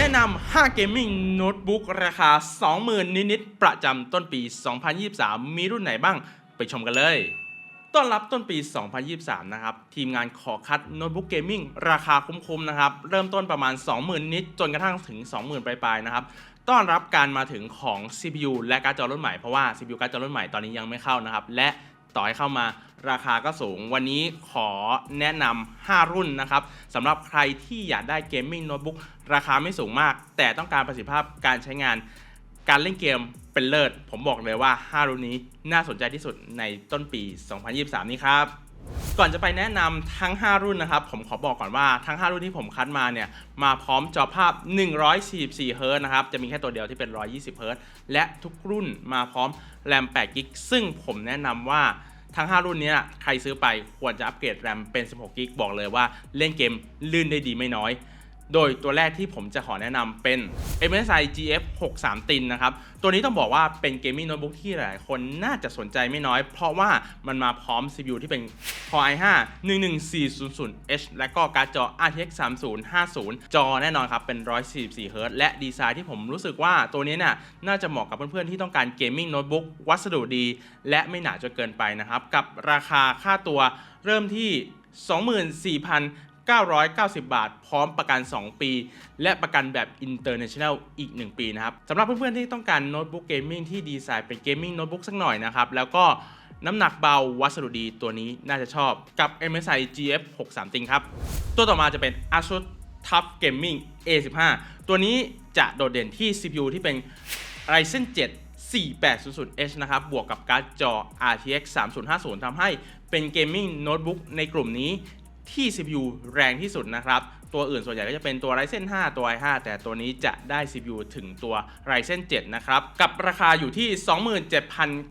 แนะนำ5 Gaming Notebook ราคา 20,000 นิดๆประจำต้นปี 2023 มีรุ่นไหนบ้างไปชมกันเลยต้อนรับต้นปี 2023 นะครับ ทีมงานขอคัดโน้ตบุ๊กเกมมิ่งราคาคุ้มๆนะครับ เริ่มต้นประมาณ 20,000 นิด จนกระทั่งถึง 20,000 ปลายๆ นะครับ ต้อนรับการมาถึงของ CPU และการ์ดจอรุ่นใหม่ เพราะว่า CPU การ์ดจอรุ่นใหม่ตอนนี้ยังไม่เข้านะครับ และ ต่อให้เข้ามาราคาก็สูง วันนี้ขอแนะนำ 5 รุ่นนะครับสำหรับใครที่อยากได้เกมมิ่งโน้ตบุ๊กราคาไม่สูงมาก แต่ต้องการประสิทธิภาพการใช้งาน การเล่นเกมเป็นเลิศ ผมบอกเลยว่า 5 รุ่นนี้น่าสนใจที่สุดในต้นปี 2023 นี้ครับ ก่อนจะไปแนะนำทั้ง 5 รุ่นนะครับ ผมขอบอกก่อนว่าทั้ง 5 รุ่นที่ผมคัดมาเนี่ย มาพร้อมจอภาพ 144เฮิร์ตนะครับ จะมีแค่ตัวเดียวที่เป็น 120เฮิร์ตและทุกรุ่นมาพร้อมแรม8กิกซึ่งผมแนะนำว่าทั้ง 5 รุ่นนี้ใครซื้อไปควรจะอัปเกรดแรมเป็น 16กิกบอกเลยว่าเล่นเกมลื่นได้ดีไม่น้อย โดยตัวแรกที่ผมจะขอแนะนำเป็น MSI GF 63 ตินนะครับ ตัวนี้ต้องบอกว่าเป็นเกมมิ่งโน้ตบุ๊กที่หลายคนน่าจะสนใจไม่น้อย เพราะว่ามันมาพร้อม CPU ที่เป็น Core i5 11400H และก็การ์ดจอ RTX 3050 จอแน่นอนครับ เป็น 144 Hz และดีไซน์ที่ผมรู้สึกว่าตัวนี้เนี่ยน่าจะเหมาะกับเพื่อนๆ ที่ต้องการเกมมิ่งโน้ตบุ๊กวัสดุดี และไม่หนาจนเกินไปนะครับ กับราคาค่าตัวเริ่มที่ 24,000 990 บาท พร้อมประกัน 2 ปี และประกันแบบ International อีก 1 ปีนะครับสำหรับเพื่อนๆที่ต้องการโน้ตบุ๊กเกมมิ่งที่ดีไซน์เป็นเกมมิ่งโน้ตบุ๊กสักหน่อยนะครับ แล้วก็น้ำหนักเบาวัสดุดีตัวนี้น่าจะชอบกับ MSI GF 63ติงครับ ตัวต่อมาจะเป็น ASUS TUF Gaming A15 ตัวนี้จะโดดเด่นที่ CPU ที่เป็น Ryzen 7 4800H นะครับ บวกกับการ์ดจอ RTX 3050ทำให้เป็นเกมมิ่งโน้ตบุ๊กในกลุ่มนี้ ที่ CPU แรงที่สุดนะครับ ตัวอื่นส่วนใหญ่ก็จะเป็นตัว Ryzen 5 ตัว i5 แต่ตัวนี้จะได้ CPU ถึงตัว Ryzen 7 นะครับ กับราคาอยู่ที่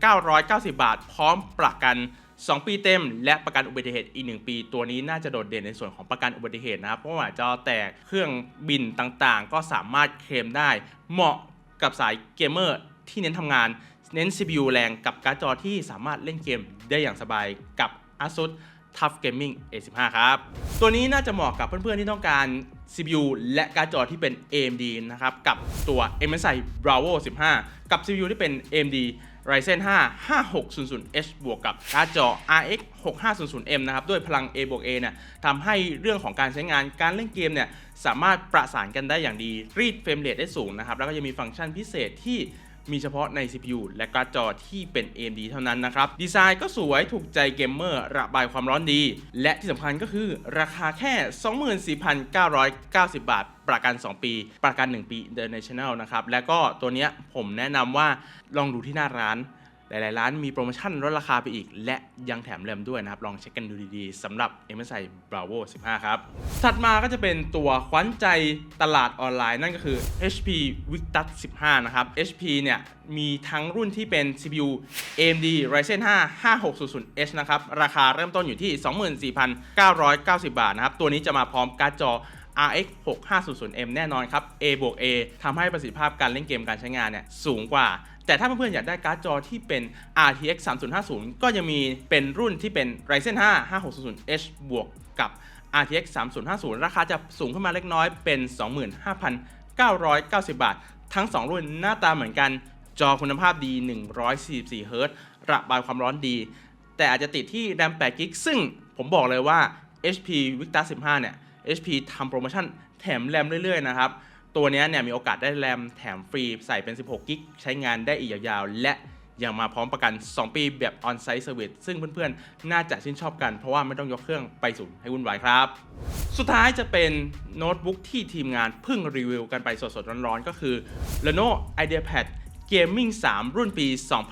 27,990 บาท พร้อมประกัน 2 ปีเต็ม และประกันอุบัติเหตุอีก 1 ปี ตัวนี้น่าจะโดดเด่นในส่วนของประกันอุบัติเหตุนะครับ เพราะว่าจอแตกเครื่องบินต่างๆ ก็สามารถเคลมได้ เหมาะกับสายเกมเมอร์ที่เน้นทำงาน เน้น CPU แรงกับการ์ดจอที่สามารถเล่นเกมได้อย่างสบายกับ ASUS Tough Gaming A15 ครับ ตัวนี้น่าจะเหมาะกับเพื่อนๆที่ต้องการ CPU และการ์ดจอที่เป็น AMD นะครับ กับตัว MSI Bravo 15 กับ CPU ที่เป็น AMD Ryzen 5 5600H บวกกับการ์ดจอ RX 6500M นะครับ ด้วยพลัง A บวก A เนี่ยทำให้เรื่องของการใช้งานการเล่นเกมเนี่ยสามารถประสานกันได้อย่างดีรีดเฟรมเรทได้สูงนะครับ แล้วก็ยังมีฟังก์ชันพิเศษที่ มีเฉพาะใน CPU และการ์ดจอที่เป็น AMD เท่านั้นนะครับ ดีไซน์ก็สวยถูกใจเกมเมอร์ระบายความร้อนดี และที่สำคัญก็คือราคาแค่ 24,990 บาท ประกัน 2 ปี ประกัน 1 ปี International นะครับ และก็ตัวเนี้ยผมแนะนำว่าลองดูที่หน้าร้าน หลายๆ ร้านมีโปรโมชั่นลดราคาไปอีก และยังแถมแรมด้วยนะครับ ลองเช็คกันดูดีๆสำหรับ MSI Bravo 15 ครับ ถัดมาก็จะเป็นตัวขวัญใจตลาดออนไลน์นั่นก็คือ HP Victus 15 นะครับ HP เนี่ยมีทั้งรุ่นที่เป็น CPU AMD Ryzen 5 5600H นะครับ ราคาเริ่มต้นอยู่ที่ 24,990 บาทนะครับ ตัวนี้จะมาพร้อมการ์ดจอ RX 6500M แน่นอนครับ A บวก A ทำให้ประสิทธิภาพการเล่นเกมการใช้งานเนี่ยสูงกว่า แต่ถ้าเพื่อนๆอยากได้การ์ดจอที่เป็น RTX 3050 ก็ยังมีเป็นรุ่นที่เป็น Ryzen 5 5600H บวกกับ RTX 3050 ราคาจะสูงขึ้นมาเล็กน้อยเป็น 25,990 บาท ทั้ง 2 รุ่นหน้าตาเหมือนกัน จอคุณภาพดี 144 Hz ระบายความร้อนดี แต่อาจจะติดที่แรม8 g b ซึ่งผมบอกเลยว่า HP Victus 15 เนี่ย HP ทำโปรโมชั่นแถมแรมเรื่อยๆ นะครับ ตัวนี้เนี่ยมีโอกาสได้แรมแถมฟรีใส่เป็น 16 กิกใช้งานได้อีกยาวๆ และยังมาพร้อมประกัน 2 ปีแบบ on-site service ซึ่งเพื่อนๆ น่าจะชื่นชอบกันเพราะว่าไม่ต้องยกเครื่องไปศูนย์ให้วุ่นวายครับ สุดท้ายจะเป็นโน้ตบุ๊กที่ทีมงานเพิ่งรีวิวกันไปสดๆ ร้อนๆ ก็คือ Lenovo IdeaPad เกมมิ่ง3รุ่นปี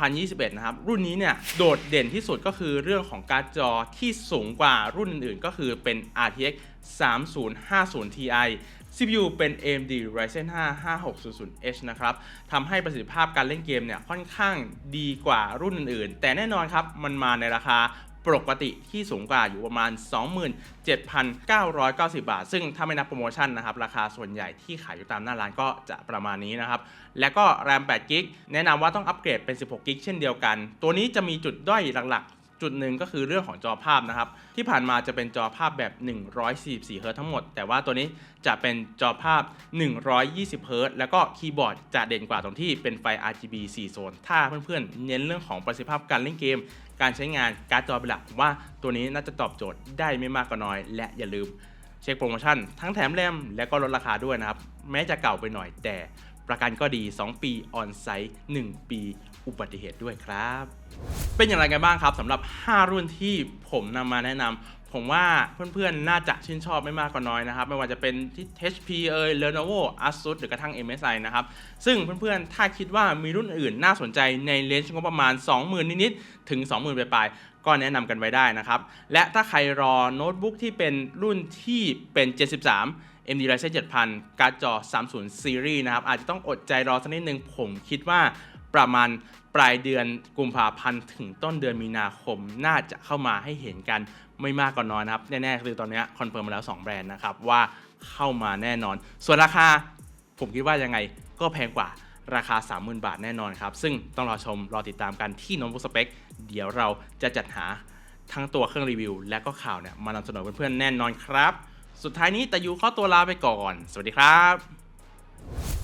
2021 นะครับ รุ่นนี้เนี่ย โดดเด่นที่สุดก็คือเรื่องของการ์ดจอที่สูงกว่ารุ่นอื่นๆ ก็คือเป็น RTX 3050 Ti CPU เป็น AMD Ryzen 5 5600H นะครับ ทำให้ประสิทธิภาพการเล่นเกมเนี่ยค่อนข้างดีกว่ารุ่นอื่นๆ แต่แน่นอนครับ มันมาในราคา ปกติที่สูงกว่าอยู่ประมาณ 27,990 บาท ซึ่งถ้าไม่นับโปรโมชั่นนะครับ ราคาส่วนใหญ่ที่ขายอยู่ตามหน้าร้านก็จะประมาณนี้นะครับ และก็ RAM 8 g b แนะนำว่าต้องอัปเกรดเป็น 16 g b เช่นเดียวกัน ตัวนี้จะมีจุดด้อยหลักๆ จุดหนึ่งก็คือเรื่องของจอภาพนะครับ ที่ผ่านมาจะเป็นจอภาพแบบ 144เฮิร์ตทั้งหมด แต่ว่าตัวนี้จะเป็นจอภาพ 120เฮิร์ตแล้วก็คีย์บอร์ดจะเด่นกว่าตรงที่เป็นไฟ RGB 4 โซน ถ้าเพื่อนๆ เน้นเรื่องของประสิทธิภาพการเล่นเกม การใช้งานการ์ดจอเป็นหลักผมว่าตัวนี้น่าจะตอบโจทย์ได้ไม่มากก็น้อย และอย่าลืมเช็คโปรโมชั่นทั้งแถมแรมและก็ลดราคาด้วยนะครับ แม้จะเก่าไปหน่อยแต่ ประกันก็ดี 2 ปีออนไซต์1 ปีอุบัติเหตุด้วยครับ เป็นอย่างไรกันบ้างครับสำหรับ 5 รุ่นที่ผมนำมาแนะนำผมว่าเพื่อนๆ น่าจะชื่นชอบไม่มากก็น้อยนะครับ ไม่ว่าจะเป็นที่ HP เอ่ย Lenovo Asus หรือกระทั่ง MSI นะครับ ซึ่งเพื่อนๆ ถ้าคิดว่ามีรุ่นอื่นน่าสนใจในเลนส์งบประมาณ 20,000 นิดๆ ถึง 20,000 ปลายๆ ก็แนะนำกันไว้ได้นะครับ และถ้าใครรอโน้ตบุ๊กที่เป็นรุ่นที่เป็น 73 MD Ryzen 7000 การ์ดจอ 30 Series นะครับ อาจจะต้องอดใจรอสักนิดนึง ผมคิดว่าประมาณปลายเดือนกุมภาพันธ์ถึงต้นเดือนมีนาคมน่าจะเข้ามาให้เห็นกันไม่มากก็น้อยนะครับ แน่ๆ คือตอนนี้คอนเฟิร์มมาแล้ว 2 แบรนด์นะครับ ว่าเข้ามาแน่นอน ส่วนราคาผมคิดว่ายังไงก็แพงกว่าราคา 30,000 บาทแน่นอนครับ ซึ่งต้องรอชม รอติดตามกันที่โน้ตบุ๊กสเปคเดี๋ยวเราจะจัดหาทั้งตัวเครื่องรีวิว และก็ข่าวเนี่ยมานำเสนอเพื่อนๆแน่นอนครับ สุดท้ายนี้แต่ยูข้อตัวลาไปก่อน สวัสดีครับ